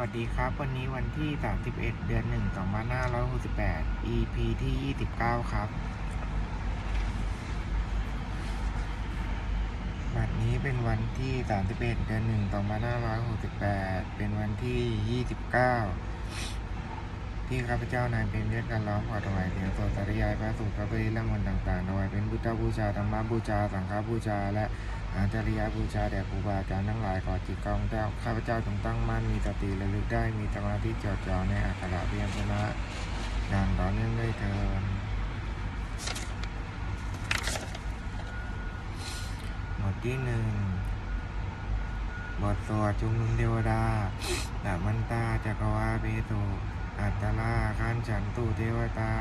สวัสดีครับ วันนี้วันที่ 31 เดือน 1 2568 EP ที่ 29 ครับ วันนี้เป็นวันที่ 31 เดือน 1 2568 เป็นวันที่ 29 ที่ข้าพเจ้านายเป็นเลือดกันร้องขอถวายเสียงสดสาธยายพระสูตรพระปริละมนต์ต่างๆถวายเป็นพุทธบูชาธรรมบูชา สังฆบูชา และ อาจาริยบูชาแด่ครูบาอาจารย์ทั้งหลายขอจิตกองเจ้าข้าพเจ้าจงตั้งมั่นมีสติระลึกได้มีสมาธิจดจ่อในอักขระเพียงชนะอย่างต่อเนื่องด้วยเทินบทที่หนึ่งบทสวดจุมนุมเทวดาดามันตาจักรวาเบตุอัตตลาคันฉันตุเทวตา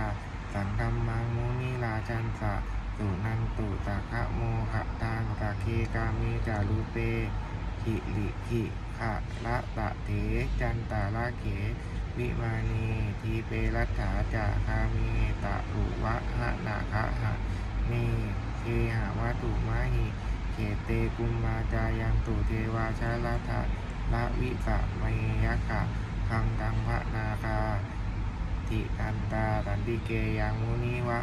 สังธรรมังมุนีราจันสะ สุนันตุตะคะโมขะตังตะเคกามิจารุเปขิลิขิขะละตะเถจันตาละเข วิมานีทีเปรัตถาจะคามีตะรุวะหะนาคะหะเนเคหะวัตุมะหิเขเตกุมมาจายังตุเทวาชาลทะละวิสะเมยะคะคังตังพระนาคาติอันตาตันติเกยังมุนิวะ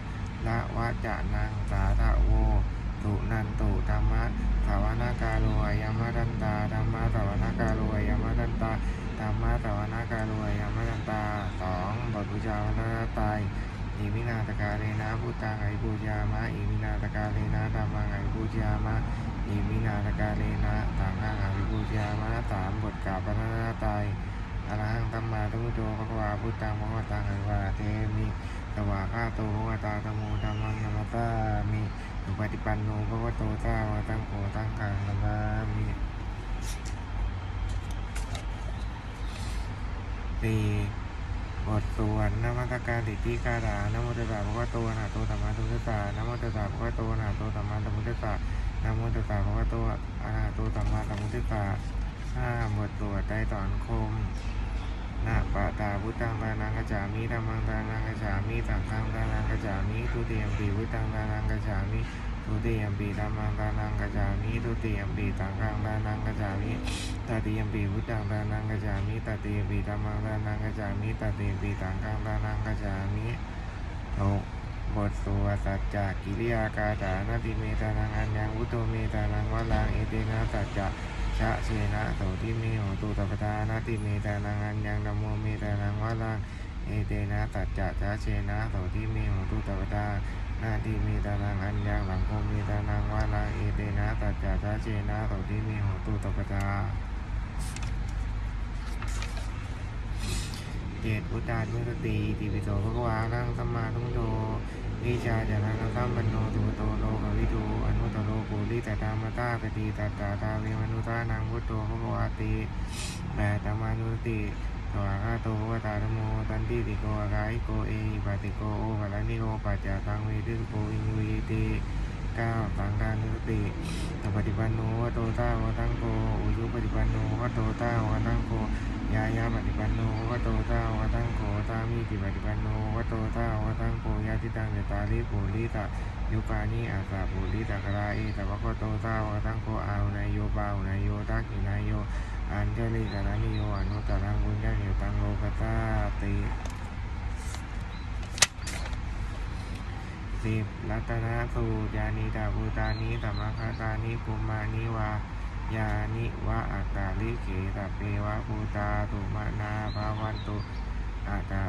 ละวะจะนังสาทะโวสุนันตุธรรมะสาวนากาโลยามะดันตาธรรมะสาวนากาโลยามะดันตาธรรมะสาวนากาโลยามะดันตาสองบทบูชาวนละตายอิมินาตกาเลนะพุทธังไอบูชามะอิมินาตกาเลนะธรรมังไอบูชามะอิมินาตกาเลนะสังฆังไอบูชามะสามบทกาวพระนาตายอรหังตัมมาตุโตภควาพุทธังภคตังอังวาเทมิ สวากาโตภวตาธรรมโมธรรมังนัมตามิสุปฏิปันโนภวโตสาวะตังโกตังกังนัมามิสี่บทสวดนมัตการติทิการานโมตัสสะภะคะวะโตอะระหะโตสัมมาสัมพุทธัสสะนโมตัสสะภะคะวะโตอะระหะโตสัมมาสัมพุทธัสสะนโมตัสสะภะคะวะโตอะระหะโตสัมมาสัมพุทธัสสะห้าบทสวดใจต่อนคม นะปะตาพุทธังตานังกจามิธรรมังตานังกจามิสังฆังตานังกจามิทุติยมปีพุทธังตานังกจามิทุติยมปีธรรมังตานังกจามิทุติยมปีสังฆังตานังกจามิตติยมปีพุทธังตานังกจามิตติยมปีธรรมังตานังกจามิตติยมปีสังฆังตานังกจามิหกบทสวดสัจจะกิริยากาตานาติเมตานังอัญญังวุตโตเมตานังวะลังเอเตนะสัจจะ ชะเชนะโสทิเมโหตุตปทานาติเมตานังอัญญังนโมเมตานังวะลังเอเตนะตัจจะชะเชนะโสทิเมโหตุตปทานาติเมตานังอัญญังหลังโคเมตานังวะลังเอเตนะตัจจะชะเชนะโสทิเมโหตุตปทาเจตพุทธานุสติติปิโสภควานังสัมมาทุมโต วิชาจานังสัมปันโนตุโตโลกวิทูอนุตตโลกุลิตตามตาปฏิตตตาตาเวมนุตานังพุทโธภควาติแปดธรรมานุติสวากาโตวตาธโมตันติติโกอากาอิโกเอปาติโกโอภะละนิโกปัจจาตังเวทิสโกอินุยติเก้าสังฆานุสติสัพปฏิปันโนวโตตาวะตังโกอุยุปฏิปันโนวโตตาวะตังโก ยายาปฏิปันโนวะโตตาวะตังโกตามิติปฏิปันโนวะโตตาวะตังโกยาติตังเจตาลิปุริตะยุปานิอาสาปุริตะกราเอตวะโกโตตาวะตังโกอาวนายโยปาวนายโยตักินายโยอัญเจลิกานานิโยอนุตตรังบุญญาเหตังโลกตาติสิบรัตนสูตรยานิตาภูตานิธรรมคตานิภูมานิวา ยานิวะอัตตาลิเกตเปวะภูตาตุมะนาภาวันตุอาตา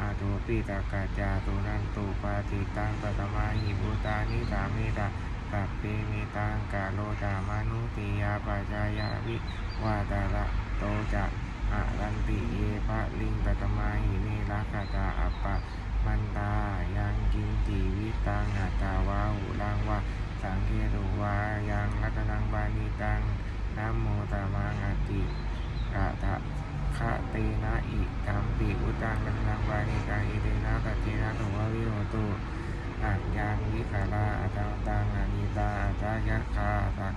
อาตุปิตากาจาตุนันตุปาติตังปตมาหิภูตานิสามิตาตัปเปเมตังกาโลตามานุติยาปัจจายาวิวาตาระโตจะอะรันติเยภะลิงปตมาหิเนลักตาอัปปะมันตายังกินติวิตังหัตตาวาหุลังวา สังเกตุวายังรัตนังบานีตังนะโมตามังอติกะทะคะเตนะอิกัมปิอุตังรัตนังบานีตังอิเตนะตัจเจนะตุวะวิโรตุอัญญังวิคาราอัตังตังอนิตาอัตยะคาตัก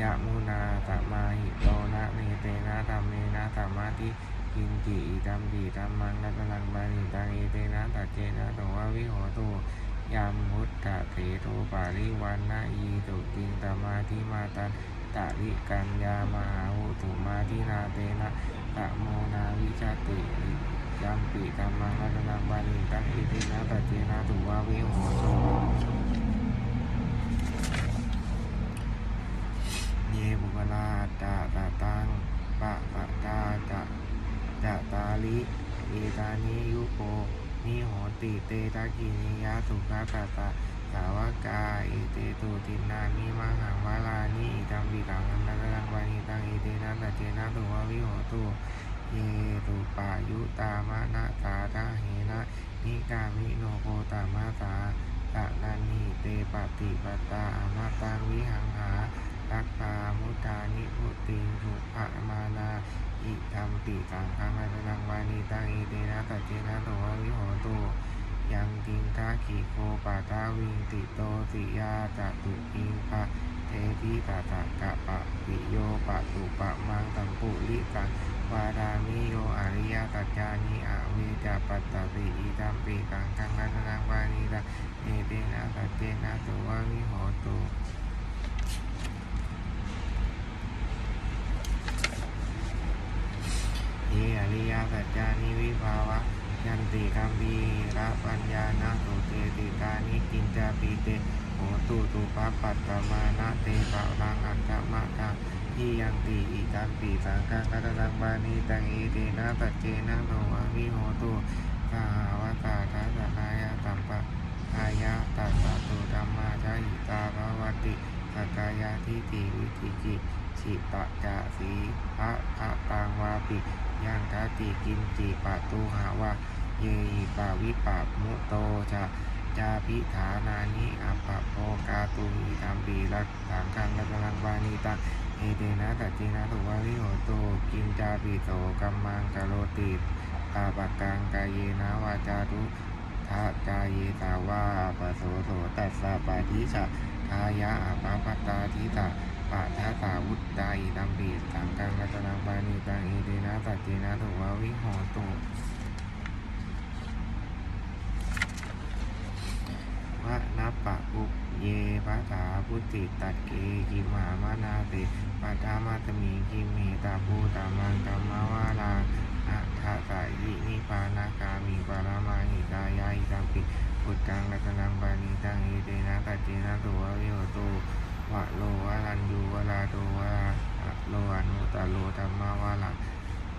ยะมุนาตมาหิโตนะเมเตนะธรรมเมนะธรรมะทิกินจิอิตัมปิธัมมังรัตนังบานีตังอิเตนะตัจเจนะตุวะวิโหตุ ยามมุตตะเถโตปาริวันนายีตุตินตมาทิมาตันตะริกัญญามหาหุตุมาทินาเตนะตะโมนาวิชาติยัมปิธรรมังรัตนังบาลีตังอิตินะตัจเจนะตุวาวิโหโตเยบุกลาตะตะตังปะปะตาจะจะตาลิเอตานิยุโก นิโหติเตตะกินิยะสุขะตะตะสาวกาอิเตตุตินานิมังหังวาลานิอิตังปิตังอันตรังวานิตังอิเตนะตัจเจนะตุวะวิโหตุเยตุปายุตามะนะสาทะเหนะนิกามิโนโคตามะสาตะนันนิเตปฏิปตาอมตังวิหังหา รักตามุตานิพุติงสุภะมานาอิตัมปิตังคังอันตรังวานิตังอิเตนะตัจเจนะตุวะวิโหตุยังติงทาขีโคปาตาวิงติโตติยาจตุอิงปะเทธิตาตะกะปะปิโยปะตุปะมังตัมปุลิกังวาดามิโยอริยตัจจานิอาเวจปัตตปิอิตัมปิกังกังรัตนังวานิตาเอเตนะตัจเจนะตุววิโหตุ เยอริยสัจจานิวิภาวะยันติกัมปีระปัญญานาตุเตติกานิกินจาปีเตโหตุตุปปัตตมานะเตปะรังอัตมะตังที่ยังติอิตัมปีสังฆังกัตตังบานีตังเอเตนะปัจเจนะโนวะวิโหตุสหวตาทัสสนายะตัมปะอายะตัสสะตุธรรมาจาหิตาภวติสกกายาทิฏฐิวิธิจิ ชิตะจาสีพระพะตังวาปิ ยังกาติกินจิปะตุหาวาเยหิปาวิปามุโตจะจาพิฐานานิอัปปะโภกาตุอิธรรมปีรักสังฆังรัตนังวานิตังเอเตนะตัจเจนะตุวาวิโหโตกินจาปิโตกัมมังกะโรติตาปะกังกายเยนะวาจารุทะจาเยตาวาปะโสโสตัสสะปะทิชะทายะอาปะปะตาทิตะ ปะทะสาวุตตาอิตัมปีสังฆังรัตนังวานิตังเอเตนะตัจเจนะตุวาวิหโตวะนัปปะอุปเยภาษาพุติตัดเกกิมหามานาติปัตามาตมีกิมเหตาภูตามังกัมมาวาลาอัฏฐสายินิพานากามิปารามาหิตายาอิตัมปิพุทธังรัตนังปานิตังเอเตนะตัจเจนะตัววิโหตุ วะโลวะลันยูวะลาโตวะโลอนุตตโลธรรมาวาลัง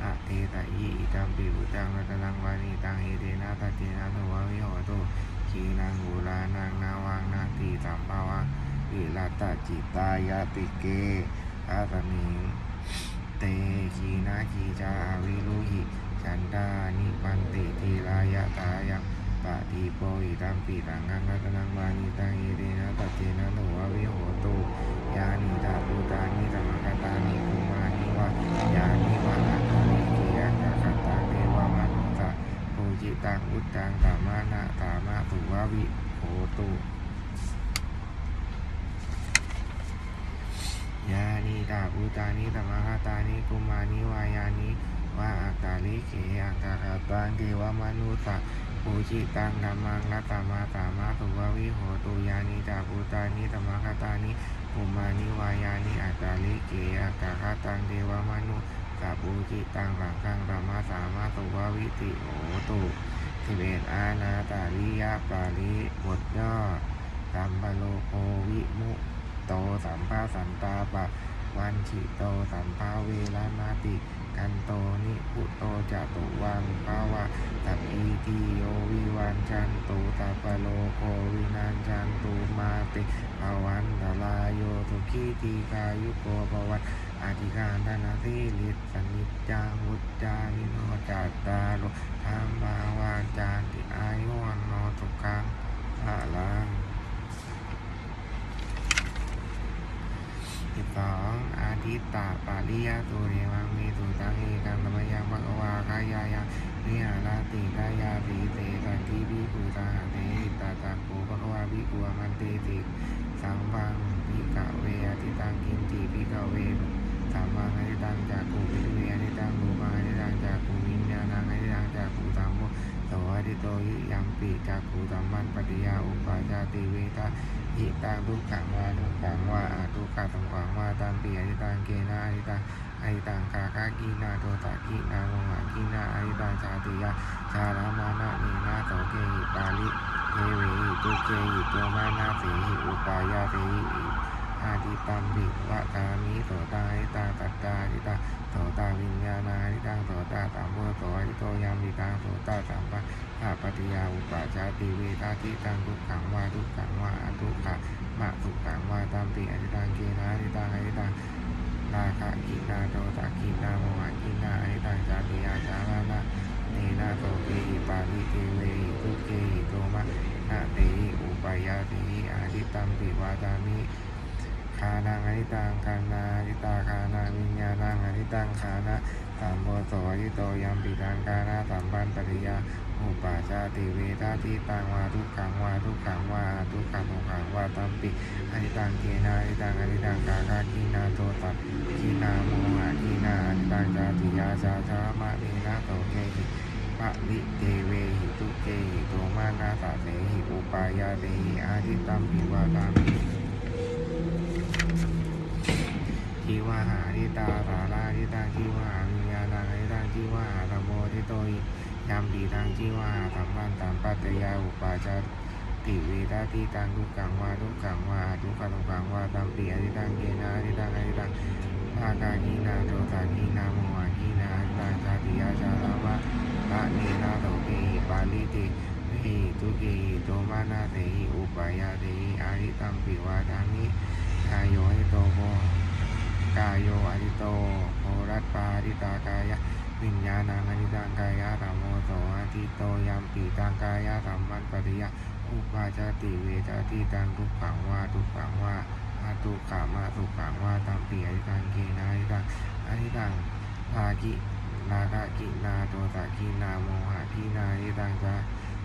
อะเทตะยิอิตัมปิพุทธังรัตนังปานิตังเอเตนะตัจเจนะตัววิโหตุขีนังหูลานังนาวังนาตีสัมภาวังวิรัตจิตายาติเกอาตมิงเตขีนาขีจาอาวิรุหิฉันดานิปันติทีรายะตายัง ปะทีโปอิตัมปิตังกังกัตนังวานิตังเอเดนะตัจเจนะโนวะวิโหตุยานิตาภูตานิสัมกตานิคุมานิวะยานิวะอัตานิเกียงกัคตาเทวามนุสะโอจิตังอุตตังตามานะตามาตุววิโหตุยานิตาอุตานิตมะคตานิกุมานิวายานิวาอากาลิเขอังกาคาตังเทวมนุสสะ โอจิตังธรรมังรัตตามาตามาตุวาวิโหตุยานิตาอุตานิตมะคตานิกุมานิวายานิอากาลิเขอังกาคาตังเทวมนุสัพปูจิตังสังฆังธรรมสามาตุวาวิติโหตุสิบเอ็ดอาณาตาลิยาปาลิบทย่อสัมปโลโควิมุโตสัมภาสันตาปะ วันชิโตสัมภาเวรนาติ กันโตนิพุโตจะตุวังภาวะตัปอีติโยวิวันจันตุตัปปโลโควินันจันตุมาติภาวันตลายโยสุขีตีกายุโกภวัตอาธิการดานาทิลิสสนิจจังวุจจานิโนจัตตาโลธรรมาวาจาติอายุวันโนสุขังอะลัง สองอาทิตตาปาริยตุเรวังมีตุตังเอกังธรรมยังภะวาคายายังนิหารติกายาสีเตตันติวิภูตาหะเตหิตาจักขุภะวาพิกุมันเตติสังบังพิกะเวอติตังกินติพิกะเวสัมมาอทิตังจากูพิเวอทิตังรูปังอทิตังจากกูวิญญาณังอนิตังจากกูสัมโพ โสอดิโตยิยัมปิจากกูสัมมันปฏิยาอุปาจาติเวทะหิตังทุกขังวาทุกขังวาอาทุกขะสังขวังวาตามปีอิตังเกนะอนิตังออหิตังกากากีนาโทตะกีนาโมหะกีนาอหิตังชาติยาชาลามานะนีนาโสเกหิปาลิเทเวหิตุเกหิตัวมานาเสหิอุปายาเสหิ อาทิตัมปิวะกามิโสตาหิตาตัตตาหิตาโสตาวิญญาณาหิตังโสตาตัมโพโสหิโตยามิตังโสตาสัมปะอาปฏิยาอุปาชาติเวทาทิตังทุกขังวาทุกขังวาอทุกขะมะทุกขังวาตัมปิอธิตังเกนะอธิตังอธิตังราคะกินาโทสะกินาโมหะกินาอหิตังจาติยาจารานะเนนะโสเกหิปาลิเกเวหิทุเกหิโตมะนะเตหิอุปายาติหิอาทิตัมปิวาจามิานังอหิตังคานาอหิตาคานาวิญญาณังอหิตังคานะสัมโพโสอหิโตยัมปิตังคานะสัมปันปริยาอุปาชาติเวทาทิตังวาทุกขังวาทุกขังวาทุกขังทุกขังวาตัมปิอหิตังเกนาอหิตังอหิตังกากากินาโทสัตกีนาโมหะกีนาอันตังจาติยาชาชามะเนนะโตเกหิปะลิเกเวหิตุเกหิโตมานาสะเสหิอุปายาเตหิอาทิตัมปิวาตามิ จีวาหาทิตาสาราทิตังจีวาหาวิญญาณังทิตังจีวาหาธรรมโมทิโตหิยามปีตังจีวาหาธรรมันตัมปัตตยาอุปาจาติเวทาทิตังทุกขังวาทุกขังวาทุกขังทุกขังวาตัมปิอทิตังเกนะอทิตังอทิตังภาคากีนาโทสากีนาโมหะกีนาตังชาติยาชาลาวะละเนนาโตเกหิปาลิติหิทุเกหิโตมานาเตหิอุปายาเตหิอาริตัมปิวาทามิกายโยหิโตโพ กายโยอริโตโพรัตปาริตากายะวิญญาณังอนิตังกายะธรรมโมโสอทิโตยัมปีตังกายะธรรมันปฏิยะอุปาจติเวจติตังทุกขังวาทุกขังวาอาตุขามาตุขังว่าตัมปีอริตังเกนาอริตังอริตังภากินาคกินาโตตะกินาโมหะกินาอริตังจา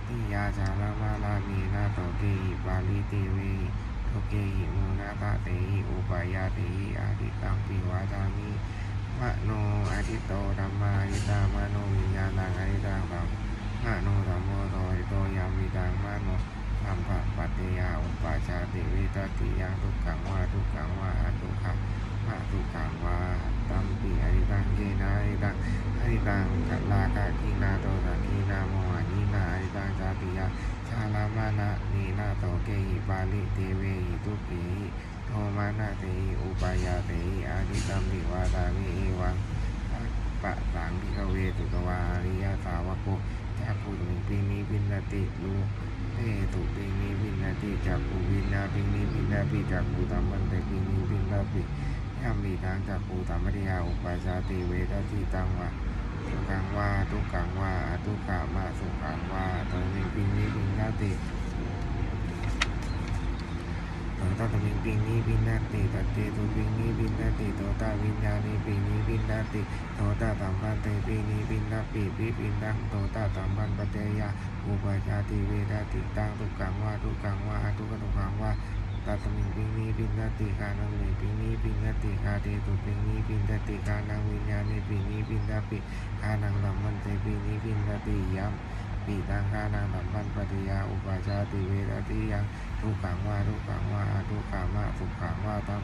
ติยาจารมาลามีนาโตเกหิปาลิเตเวหิ โตเกหิมูนาตะเตหิอุปายาเตหิอาทิตังปิวาจามิมะโนอาทิโตธรรมาริตามโนวิญญาณังอาริตังตัมมะโนธรรมโมโตหิโตยามิตังมะโนสัมภะปัตติยาอุปาชาติวิตติยังทุกขังวาทุกขังวาอทุกขังวาทุกขังวาตัมปิอาริตังเกนาอริตังอาริตังกัลลากะกีนาโตตะกีนาโมหะกีนาอาริตังจาติยาชาลามานะนีนาโตเกหิ ลิเตเวหิทุกิโทมานะเตหิอุปายาเตหิอาทิตัมปิวาตามิเอวังปะสังพิกเวตุตวาอริยสาวกโกจักขุมิปินิปินติลูเอตุปินิวินาติจักขุวินาปินิวินาปิจักขุตัมมันเตปินิวินาปิยามีตังจักขุตัมมริยาอุปาชาติเวทติตังวะทุกังวาทุกขังวาทุกขามาสุขังวาตมิปินิวินาติ ตตตมิปินิวินาติตเตตุปินิวินาติโตตาวิญญาณิปินิวินาติโตตาตัมปันเตปินิวินาปิปิปินังโตตาตัมปันปเตยาอุปาชาติเวทาติตังทุกขังว่าทุกขังว่าทุกตุกังว่าตัสมิงปิงนีปินติกานังมิปิงนีปินติกาเตตุปิงนีปินติกานังวิญญาณิปิงนีปินติกานังลัมมันเตปิงนีปินติยัม ปีตังกานังลัมมันปฏิยาอุปาชาติเวทติยังทุกขังว่าทุกขังว่าทุกขังว่าทุกขังว่าตัม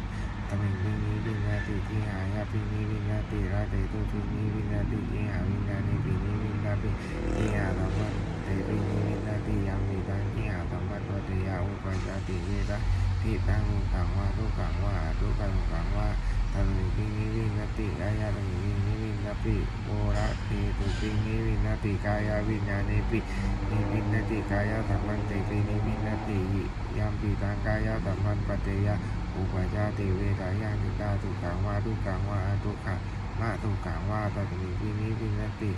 ตมิงปิงนีปินติที่หายาปิงนีปินติราเตตุปินีปินติที่หาวิญญาณิปินีปินติที่หาลัมมันเตปินิวินาติยังมีตังที่หาสัมปัตปฏิยาอุปจาติเวทะที่ตั้งทุกขังว่าทุกขังว่าทุกขังว่า ตันปินิวินาติกายาตันปินิวินาติโอระเตตุปินิวินาติกายาวิญญาณิปินิวินาติกายาสัมมันเตปินิวินาติยัมปิตังกายาสัมมันปฏิยาอุปจาติเวทะยังนิตาทุกขังวาทุกขังว่าทุกขังมาทุกขังวาตันปินิวินาติ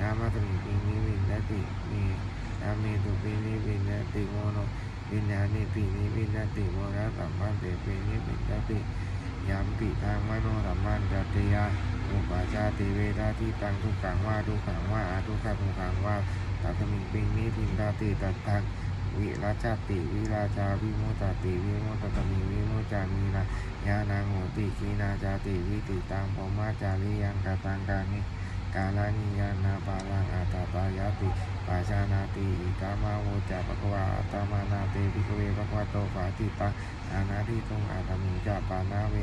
นามาตมิปินิวินติมีนามีตุปินิวินติโมโนวิญญาณิปินิวินติโมระสัมปันเตปินิวินติ ยามปิทางมโนสัมมันจติยาอุปาชาติเวทาที่ตังทุกขังว่าทุกขังว่าอาทุกขทุกขังว่าตัตมิงปินิพินตติตัตตังวิราชาติวิราชาวิโมตติวิโมตตมิวิโมจามีนาญาณังโหติคีนาจาติวิติตังปมาจาริยังกตังกานิ กาลานิยานาปาลังอาตาปายาติปาชานาติอิกามาโวจาปะกวาอัตตมานาเตปิกเวปะกวาโตปาติตังอานาทิตุงอาตมิจาปานาเว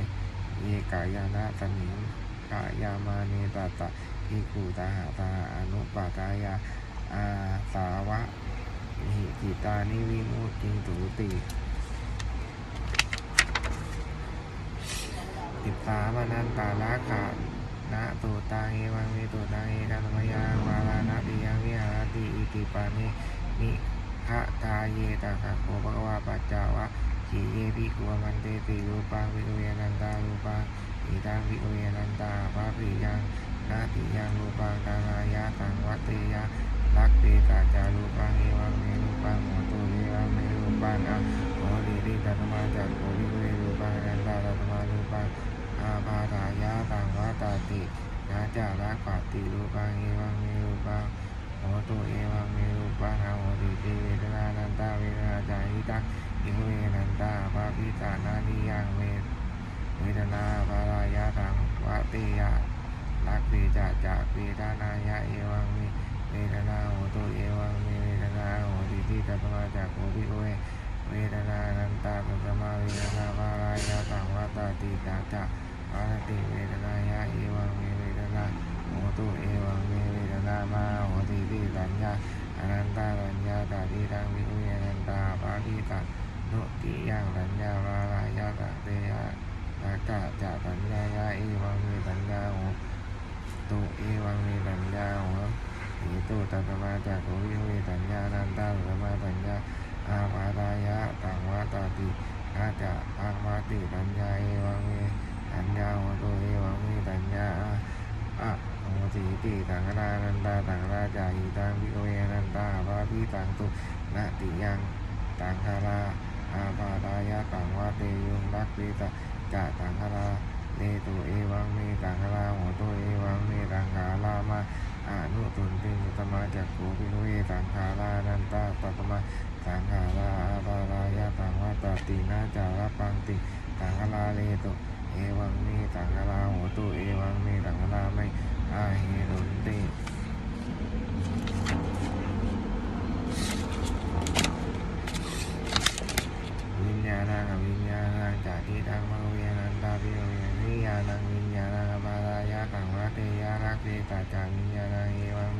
เยกายานาตมิงกะยามาเนตตะพิกุตาหาตาอนุปากายาอาสาวะหิจิตานิวิมุตติตุติติสามนันตาลากะ นะโตตังเอวังเมโตตังเอกัตมยังวาลานะติยังวิหารติอิติปานินิขะทาเยตะคะโคภะคะวาปัจจาวะขีเยภิกขุมันเตติรูปังวิรุเยนันตารูปังอิตังวิรุเยนันตาปะปิยังนาติยังรูปังกาลายะตังวัตเตยะลักเตตาจารูปังเอวังเมรูปังโหตุเอวังเมรูปังอะโหติติตัตมาจักโควิเยรูปังอนันตาตัตมารูปัง อาปาทายาตังวัตาตินาจาระปฏิรูปังเอวังเมรูปังโหตุเอวังเมรูปังอาโหติติเวทนานันตาเวทนาจายิตังอิเวนันตาปาปิตานานิยังเวเวทนาปารายาตังวัตติยาลักเตจะจะเวทนายะเอวังเมเวทนาโหตุเอวังเมเวทนาโหติติตัตมาจากโควิโอเวเวทนานันตาปัสมาเวทนาภารายาตังวัตาติตาจะ ปาติเวทนายะเอวังเมเวทนาโหตุเอวังเมเวทนามาโหติติตัญญาอนันตาตัญญาตาติตังวิรุยอนันตาปาติตังนุติยังตัญญาภารายาตังเตยะตากะจะตัญญายะเอวังเมตัญญาโหตุเอวังเมตัญญาโหหิตุตัตมาจากโวิเวตัญญานันตาตัตมาตัญญาอาปาตายะตังวัตตินาจะอังวัติตัญญาเอวังเม ตัญญาโหตุเอวังเมตัญญาอะโหติติตังรานันตาตังราจาหิตังพิโกเวนันตาภาพิตังตุนาติยังตังคาราอาปาตายะตังวัตเตยุงรักปิตะจะตังคาราเลตุเอวังเมตังคาราโหตุเอวังเมตังคารามาอานุตุนติุตมาจักโขพิโกเวตังคารานันตาปัตมาสังขาราอาปารายะตังวัตตินาจาระปังติสังขาราเลตุ เอวังเมสังขาราโหตุเอวังเมสังขาราไม่อาเหรุนติวิญญาณังวิญญาณังจาติทังมโนเยนันตาปิโยเยนิยานังวิญญาณังอปารายะตังวัตเตยารักเตตาจาวิญญาณังเอวัง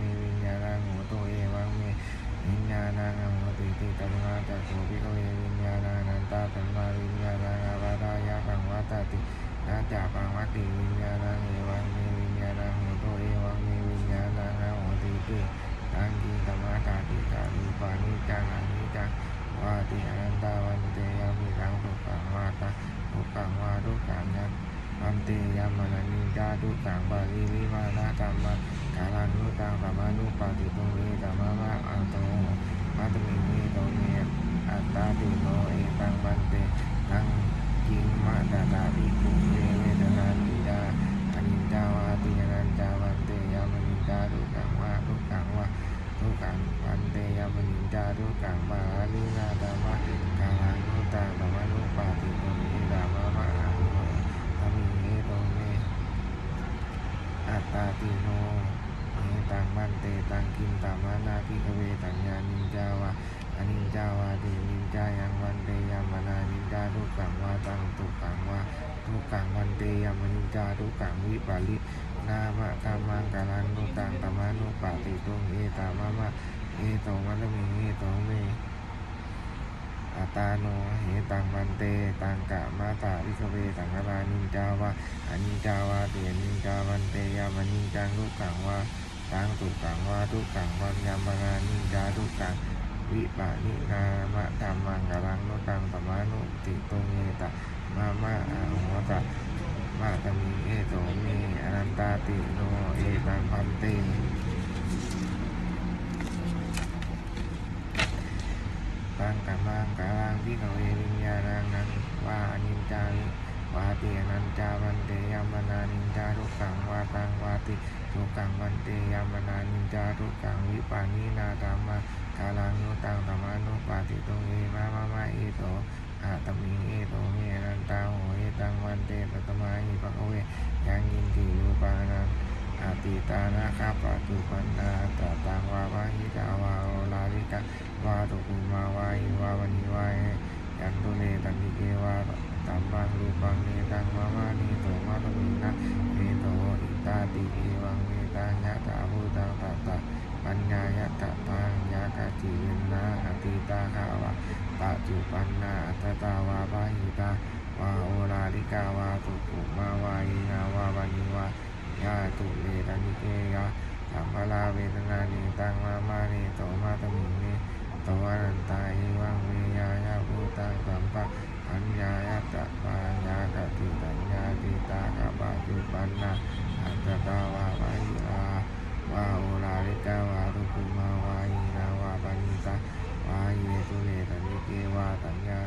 าโนเหตังวันเตตังกะมาตาวิกเวตังกรานินจาวะอานินจาวาเดนินจาวันเตยามนินจังทุกขังวาตังตุกังวาทุกังวันยามนานิจาทุกังวิปานินามะธรรมังกลังนุตังตมานุติตุเงตะมามะอาหัวตะมาตมิเอโตเมอนันตาติโนเอตังพันเต ตังกัมมังกลังพิกเววิญญาณังนังวาอนิจจาวิวาติอนันจาวันเตยามนานิจาทุกังวาตังวาติทุกังวันเตยามนานิจาทุกังวิปานินาตามกาลังโนตังตมานุปาติตุเอมะมะมะเอโตอาตมิเอโตเมนันตาโหเอตังวันเตปตมาหิปะคะเวยังยินติรูปานังอาติตานะคาปะตุปันนาตตังวาวาหิตาวาโอลาลิกาวาตุกุมาวาหิวาวันหิวาเอยันตุเลตันติเกวาตัมบังรูปังเนตังมะมะเนโตมะตมินะเอโตอิ ติตาคาวะปัจจุปันนาอัตตตาวาปาหิตาวาโอลาลิกาวาตุกุมาวายีนาวาบานิวายาตุเลตานิเกยะสัมภลาเวทนานิตังมามาเนโตมาตมิเนโตวานันตาเอวังเวยายาภูตังสัมปะปัญญายะตะปัญญากติตัญญาติตาคาปัจจุปันนาอัตตตาวาปาหิตาวาโอลาลิกาวาตุกุมาวายีนาวาบานิตาวาเยตุเลตานิเกวาตัญญา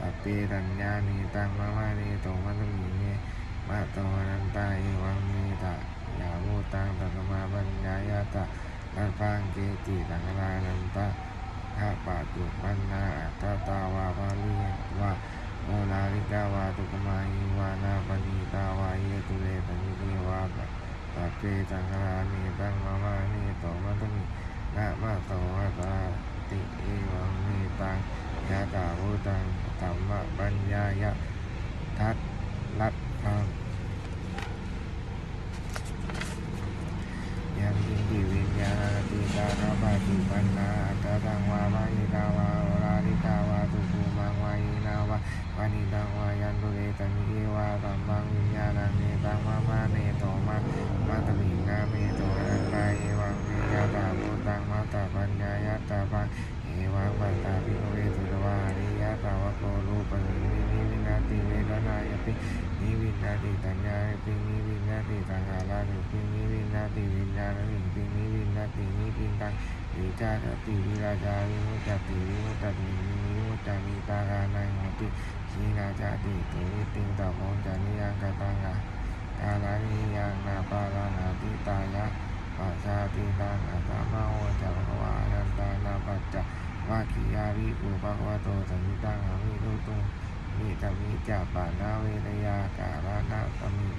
อปเปตัญญานิ ตังมะมะเนโตมัตมิเนมะโตอนันตาเอวังเมตะยาโมตังตัตมาปัญญายาตะนันปังเกติตังกลานันตะทะปะจุปันนาอัตตตาวาปาลิวะโอลาลิกาวาตุกมายิวานาปณิตาวาเยตุเลตนิเกวาปะปะเปตังกลาเนตังมะมะเนโตมัตมินะมะโตอะตาติเอวังเมตัง ยะตาวุตังตัมมะปัญญายะทัตลัต วินาติสังขารานิปินิวินนาติวิญญาณนิปินิวินนาตินิปินตังวิจารติวิราจาวิมุตตติวิมุตติวิมุตติตารานังโหติชีนาจาติตุวิติงตะโพงจานิยังกตังอะกาลานิยังนาปารานาติตายะปัจจาติตังอัตมะโอจักวานันตานาปัจจวาคิยาวิปุปะวะโตสัมิตังอามิตุตุมิตมิจาปานาเวทยาการานาตมิ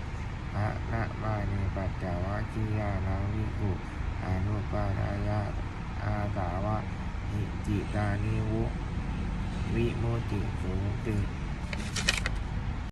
ะนะมาเนปัจจาวะคิยานังวิกุอานุปาทายาอาสาวะหิจิตานิวุวิโมติสูติ